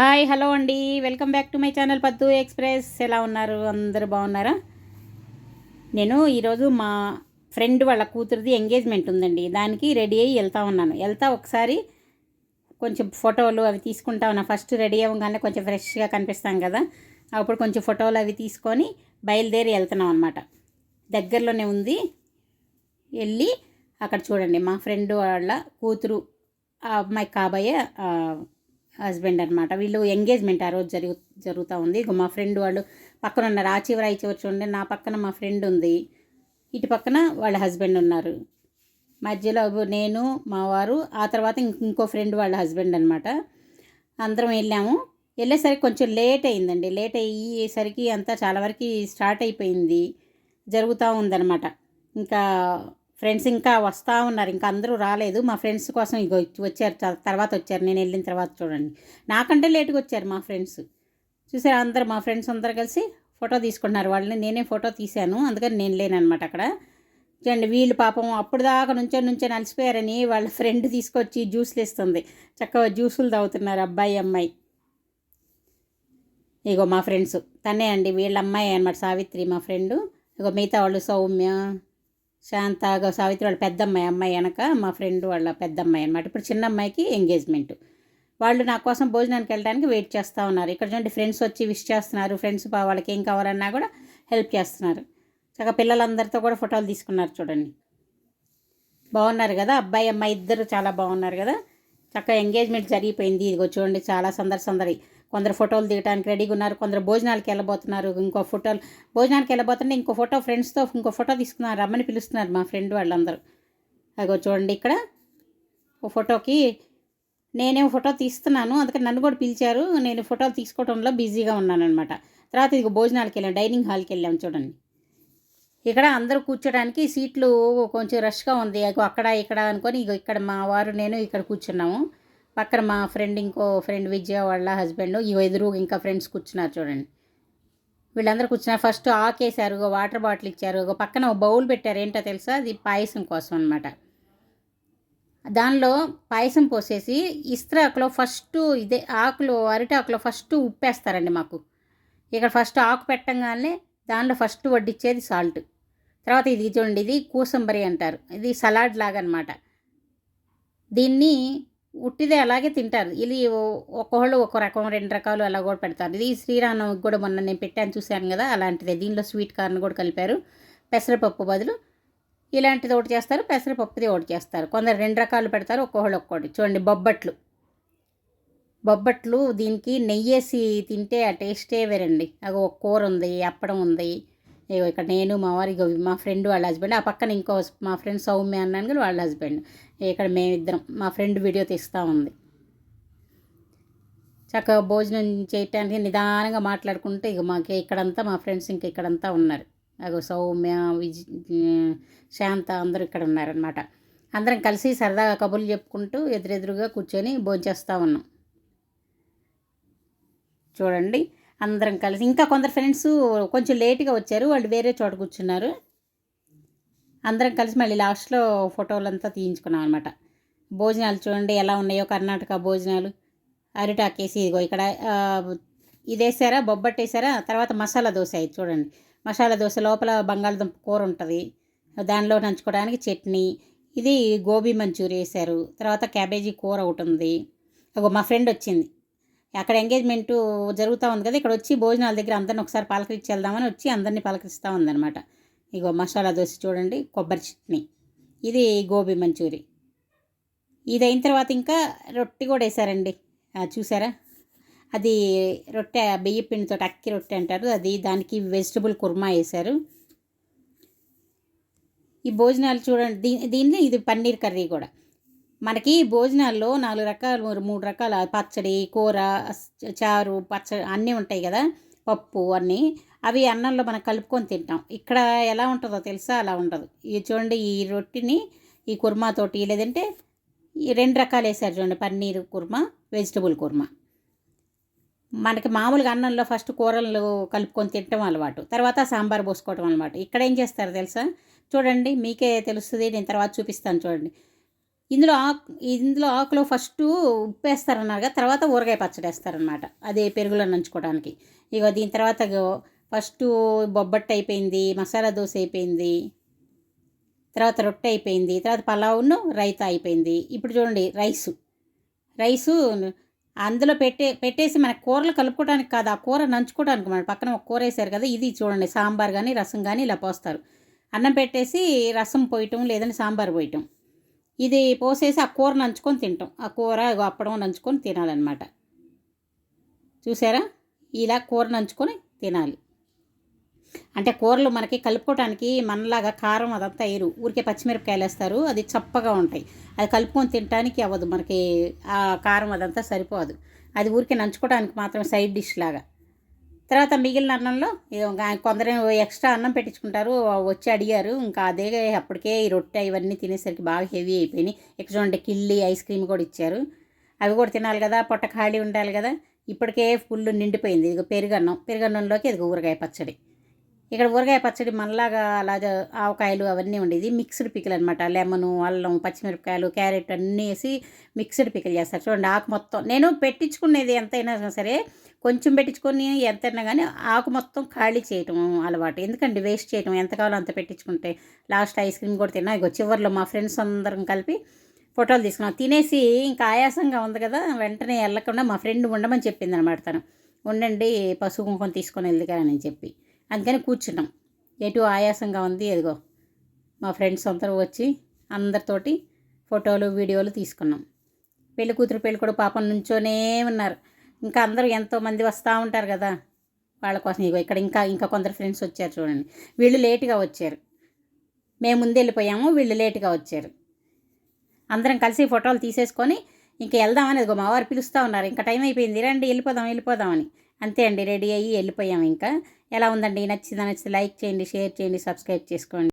Hi hello అండి. Welcome back to my channel Paddu express. ఎలా ఉన్నారు? అందరూ బాగున్నారా? నేను ఈరోజు మా ఫ్రెండ్ వాళ్ళ కూతురిది ఎంగేజ్మెంట్ ఉందండి. దానికి రెడీ అయ్యి వెళ్తా ఉన్నాను. వెళ్తా ఒకసారి కొంచెం ఫోటోలు అవి తీసుకుంటా ఉన్నా. ఫస్ట్ రెడీ అవ్వగానే కొంచెం ఫ్రెష్గా కనిపిస్తాం కదా. అప్పుడు కొంచెం ఫోటోలు అవి తీసుకొని బయలుదేరి వెళ్తున్నాం అనమాట దగ్గరలోనే ఉంది. వెళ్ళి అక్కడ చూడండి. మా ఫ్రెండ్ వాళ్ళ కూతురు ఆ అమ్మాయి కాబోయే హస్బెండ్ అనమాట వీళ్ళు ఎంగేజ్మెంట్ ఆ రోజు జరుగు జరుగుతూ ఉంది. ఇక మా ఫ్రెండ్ వాళ్ళు పక్కన ఉన్నారు ఆ చివర ఈ చివర చూడండి నా పక్కన మా ఫ్రెండ్ ఉంది. ఇటు పక్కన వాళ్ళ హస్బెండ్ ఉన్నారు. మధ్యలో నేను మా వారు ఆ తర్వాత ఇంకో ఫ్రెండ్ వాళ్ళ హస్బెండ్ అనమాట అందరం వెళ్ళాము. వెళ్ళేసరికి కొంచెం లేట్ అయిందండి. లేట్ అయ్యేసరికి అంతా చాలా వరకు స్టార్ట్ అయిపోయింది. జరుగుతూ ఉందన్నమాట. ఇంకా ఫ్రెండ్స్ ఇంకా వస్తూ ఉన్నారు. ఇంకా అందరూ రాలేదు. మా ఫ్రెండ్స్ కోసం ఇగో వచ్చారు. తర్వాత వచ్చారు. నేను వెళ్ళిన తర్వాత చూడండి. నాకంటే లేట్గా వచ్చారు మా ఫ్రెండ్స్. చూసారు? అందరు మా ఫ్రెండ్స్ అందరు కలిసి ఫోటో తీసుకుంటున్నారు వాళ్ళని నేనే ఫోటో తీశాను. అందుకని నేను లేనమాట అక్కడ. చూడండి వీళ్ళు పాపం అప్పుడు దాకా నుంచో నుంచో నలిసిపోయారని వాళ్ళ ఫ్రెండ్ తీసుకొచ్చి జ్యూస్లు ఇస్తుంది చక్కగా జ్యూసులు తాగుతున్నారు అబ్బాయి అమ్మాయి. ఇగో మా ఫ్రెండ్స్. తనే అండి. వీళ్ళ అమ్మాయి అనమాట సావిత్రి మా ఫ్రెండు. ఇగో మిగతా వాళ్ళు సౌమ్య శాంత సావిత్రి వాళ్ళ పెద్దమ్మాయి అమ్మాయి వెనక మా ఫ్రెండ్ వాళ్ళ పెద్దమ్మాయి అనమాట ఇప్పుడు చిన్న అమ్మాయికి ఎంగేజ్మెంట్. వాళ్ళు నా కోసం భోజనానికి వెళ్ళడానికి వెయిట్ చేస్తూ ఉన్నారు. ఇక్కడ చూడండి ఫ్రెండ్స్ వచ్చి విష్ చేస్తున్నారు. ఫ్రెండ్స్ వాళ్ళకి ఏం కావాలన్నా కూడా హెల్ప్ చేస్తున్నారు. చక్కగా పిల్లలందరితో కూడా ఫోటోలు తీసుకున్నారు చూడండి. బాగున్నారు కదా? అబ్బాయి అమ్మాయి ఇద్దరు చాలా బాగున్నారు కదా? చక్కగా ఎంగేజ్మెంట్ జరిగిపోయింది. ఇదిగో చూడండి చాలా సందడి సందడి. కొందరు ఫోటోలు దిగడానికి రెడీగా ఉన్నారు కొందరు భోజనాలకు వెళ్ళబోతున్నారు ఇంకో ఫోటోలు భోజనానికి వెళ్ళబోతుంటే ఇంకో ఫోటో ఫ్రెండ్స్తో ఇంకో ఫోటో తీసుకున్నారు రమ్మని పిలుస్తున్నారు మా ఫ్రెండ్ వాళ్ళందరూ. అదిగో చూడండి ఇక్కడ ఓ ఫోటోకి నేనే ఫోటో తీస్తున్నాను అందుకని నన్ను కూడా పిలిచారు నేను ఫోటోలు తీసుకోవడంలో బిజీగా ఉన్నానమాట తర్వాత ఇదిగో భోజనాలకు వెళ్ళాం డైనింగ్ హాల్కి వెళ్ళాం చూడండి. ఇక్కడ అందరూ కూర్చోడానికి సీట్లు కొంచెం రష్గా ఉంది అక్కడ ఇక్కడ అనుకొని ఇక్కడ మా వారు నేను ఇక్కడ కూర్చున్నాము. పక్కన మా ఫ్రెండ్ ఇంకో ఫ్రెండ్ విజయ వాళ్ళ హస్బెండ్ ఈ ఎదురు ఇంకా ఫ్రెండ్స్ కూర్చున్నారు చూడండి. వీళ్ళందరూ కూర్చున్నారు. ఫస్ట్ ఆకేశారు వాటర్ బాటిల్ ఇచ్చారు పక్కన ఒక బౌల్ పెట్టారు. ఏంటో తెలుసా? అది పాయసం కోసం అనమాట దానిలో పాయసం పోసేసి ఇస్త్రాకులో ఫస్ట్ ఇదే ఆకులు అరటి ఫస్ట్ ఉప్పేస్తారండి మాకు. ఇక్కడ ఫస్ట్ ఆకు పెట్టంగానే దానిలో ఫస్ట్ వడ్డిచ్చేది సాల్ట్ తర్వాత ఇది చూడండి ఇది కూసంబరి అంటారు. ఇది సలాడ్ లాగా అనమాట దీన్ని ఉట్టిదే అలాగే తింటారు. ఇది ఒక్కొక్కళ్ళు ఒక రకం రెండు రకాలు అలా కూడా పెడతారు. ఇది శ్రీరామనవమికి కూడా మొన్న నేను పెట్టాను చూశాను కదా అలాంటిదే. దీనిలో స్వీట్ కార్న్ కూడా కలిపారు. పెసరపప్పు బదులు ఇలాంటిది ఒకటి చేస్తారు పెసరపప్పుది ఒకటి చేస్తారు. కొందరు రెండు రకాలు పెడతారు ఒక్కొక్కళ్ళు ఒక్కొక్కటి చూడండి బొబ్బట్లు. బొబ్బట్లు దీనికి నెయ్యేసి తింటే ఆ టేస్టే వేరండి. అగో ఒక కూర ఉంది అప్పడం ఉంది ఇక్కడ నేను మా వారి మా ఫ్రెండ్ వాళ్ళ హస్బెండ్ ఆ పక్కన ఇంకో మా ఫ్రెండ్ సౌమ్య అన్నాను కానీ వాళ్ళ హస్బెండ్. ఇక్కడ మేమిద్దరం మా ఫ్రెండ్ వీడియో తీస్తూ ఉంది. చక్కగా భోజనం చేయటానికి నిదానంగా మాట్లాడుకుంటే ఇక మాకు ఇక్కడంతా మా ఫ్రెండ్స్ ఇంకా ఇక్కడంతా ఉన్నారు. అగో సౌమ్య విజ్ శాంత అందరూ ఇక్కడ ఉన్నారనమాట అందరం కలిసి సరదాగా కబుర్లు చెప్పుకుంటూ ఎదురెదురుగా కూర్చొని భోంచేస్తూ ఉన్నాం. చూడండి. అందరం కలిసి. ఇంకా కొందరు ఫ్రెండ్స్ కొంచెం లేట్గా వచ్చారు. వాళ్ళు వేరే చోట కూర్చున్నారు. అందరం కలిసి మళ్ళీ లాస్ట్లో ఫోటోలంతా తీయించుకున్నాం అనమాట భోజనాలు చూడండి ఎలా ఉన్నాయో కర్ణాటక భోజనాలు. అరిటాకేసి ఇదిగో ఇక్కడ ఇదేసారా ఇది వేసారా? బొబ్బట్టు వేసారా? తర్వాత మసాలా దోశ ఇది చూడండి. మసాలా దోశ లోపల బంగాళదుంప కూర ఉంటుంది. దానిలో నంచుకోవడానికి చట్నీ. ఇది గోబీ మంచూరి వేశారు తర్వాత క్యాబేజీ కూర ఒకటి ఉంది. ఒక మా ఫ్రెండ్ వచ్చింది. అక్కడ ఎంగేజ్మెంట్ జరుగుతూ ఉంది కదా ఇక్కడ వచ్చి భోజనాల దగ్గర అందరిని ఒకసారి పలకరించి వెళ్దామని వచ్చి అందరినీ పలకరిస్తూ ఉందన్నమాట. ఇగో మసాలా దోశ చూడండి కొబ్బరి చట్నీ. ఇది గోబీ మంచూరి. ఇది అయిన తర్వాత ఇంకా రొట్టె కూడా వేసారండి. చూసారా? అది రొట్టె బియ్య పిండితో అక్కి రొట్టె అంటారు. అది దానికి వెజిటబుల్ కుర్మా వేశారు. ఈ భోజనాలు చూడండి దీ దీనిలో ఇది పన్నీర్ కర్రీ కూడా. మనకి భోజనాల్లో నాలుగు రకాలు మూడు- రకాల పచ్చడి కూర చారు పచ్చడి అన్నీ ఉంటాయి కదా పప్పు అన్నీ. అవి అన్నంలో మనం కలుపుకొని తింటాం. ఇక్కడ ఎలా ఉంటుందో తెలుసా? అలా ఉండదు. ఇది చూడండి ఈ రొట్టిని ఈ కుర్మాతోటి లేదంటే ఈ రెండు రకాలు వేసారు చూడండి పన్నీర్ కుర్మా వెజిటబుల్ కుర్మా. మనకి మామూలుగా అన్నంలో ఫస్ట్ కూరలు కలుపుకొని తినటం అలవాటు. తర్వాత సాంబార్ పోసుకోవటం అలవాటు. ఇక్కడ ఏం చేస్తారు తెలుసా? చూడండి మీకే తెలుస్తుంది నేను తర్వాత చూపిస్తాను చూడండి. ఇందులో ఆకు ఇందులో ఆకులో ఫస్ట్ ఉప్పు కదా తర్వాత ఊరగాయ పచ్చడి వేస్తారనమాట అదే పెరుగులో నంచుకోవడానికి. ఇక దీని తర్వాత ఫస్ట్ బొబ్బట్టు అయిపోయింది మసాలా దోశ అయిపోయింది తర్వాత రొట్టె అయిపోయింది తర్వాత పలావును రైతా అయిపోయింది. ఇప్పుడు చూడండి రైసు. రైసు అందులో పెట్టే పెట్టేసి మన కూరలు కలుపుకోవడానికి కాదు ఆ కూర నంచుకోవడానికి మన పక్కన ఒక కూర వేసారు కదా ఇది చూడండి సాంబార్ కానీ రసం కానీ ఇలా పోస్తారు. అన్నం పెట్టేసి రసం పోయటం లేదంటే సాంబార్ పోయటం. ఇది పోసేసి ఆ కూర నంచుకొని తింటాం. ఆ కూర అప్పడం నంచుకొని తినాలన్నమాట. చూసారా? ఇలా కూర నంచుకొని తినాలి. అంటే కూరలు మనకి కలుపుకోవడానికి మనలాగా కారం అదంతా వేయరు. ఊరికే పచ్చిమిరపకాయలు వేస్తారు. అది చప్పగా ఉంటాయి. అది కలుపుకొని తినడానికి అవ్వదు. మనకి ఆ కారం అదంతా సరిపోదు. అది ఊరికే నంచుకోవడానికి మాత్రం సైడ్ డిష్ లాగా. తర్వాత మిగిలిన అన్నంలో కొందరు ఎక్స్ట్రా అన్నం పెట్టించుకుంటారు వచ్చి అడిగారు. ఇంకా అదే అప్పటికే ఈ రొట్టె ఇవన్నీ తినేసరికి బాగా హెవీ అయిపోయినాయి. ఇక్కడ చూడండి కిల్లి ఐస్ క్రీమ్ కూడా ఇచ్చారు. అవి కూడా తినాలి కదా పొట్ట ఖాళీ ఉండాలి కదా. ఇప్పటికే ఫుల్ నిండిపోయింది. ఇది పెరుగన్నం. పెరుగన్నంలోకి ఇది ఊరగాయ పచ్చడి. ఇక్కడ ఊరగాయ పచ్చడి మనలాగా అలాగే ఆవకాయలు అవన్నీ ఉండేది. మిక్స్డ్ పికిల్ అనమాట లెమను అల్లం పచ్చిమిరపకాయలు క్యారెట్ అన్నీ వేసి మిక్స్డ్ పికిల్ చేస్తారు. చూడండి ఆకు మొత్తం. నేను పెట్టించుకునేది ఎంతైనా సరే కొంచెం పెట్టించుకొని ఎంతైనా కానీ ఆకు మొత్తం ఖాళీ చేయటం అలవాటు. ఎందుకండి? వేస్ట్ చేయటం. ఎంత కావాలో అంత పెట్టించుకుంటే లాస్ట్ ఐస్ క్రీమ్ కూడా తిన్నా. ఇక చివరిలో మా ఫ్రెండ్స్ అందరం కలిపి ఫోటోలు తీసుకున్నాం. తినేసి ఇంకా ఆయాసంగా ఉంది కదా వెంటనే వెళ్ళకుండా మా ఫ్రెండ్ ఉండమని చెప్పింది అనమాట తను. ఉండండి పసుపు కుంకుమ తీసుకొని వెళ్తారని చెప్పి. అందుకని కూర్చున్నాం. ఎటు ఆయాసంగా ఉంది ఎదిగో మా ఫ్రెండ్స్ అందరూ వచ్చి అందరితోటి ఫోటోలు వీడియోలు తీసుకున్నాం. పెళ్ళి కూతురు పెళ్ళి కూడా పాపం నుంచోనే ఉన్నారు. ఇంకా అందరూ ఎంతోమంది వస్తూ ఉంటారు కదా. వాళ్ళ కోసం ఇగో ఇక్కడ ఇంకా ఇంకా కొందరు ఫ్రెండ్స్ వచ్చారు చూడండి. వీళ్ళు లేటుగా వచ్చారు. మేము ముందు వెళ్ళిపోయాము వీళ్ళు లేటుగా వచ్చారు. అందరం కలిసి ఫోటోలు తీసేసుకొని ఇంకా వెళ్దామని మా వారు పిలుస్తూ ఉన్నారు. ఇంకా టైం అయిపోయింది. రండి వెళ్ళిపోదాం వెళ్ళిపోదామని. అంతే అండి రెడీ అయ్యి వెళ్ళిపోయాం ఇంకా. ఎలా ఉందండి? నచ్చిందా? నచ్చితే లైక్ చేయండి షేర్ చేయండి సబ్స్క్రైబ్ చేసుకోండి.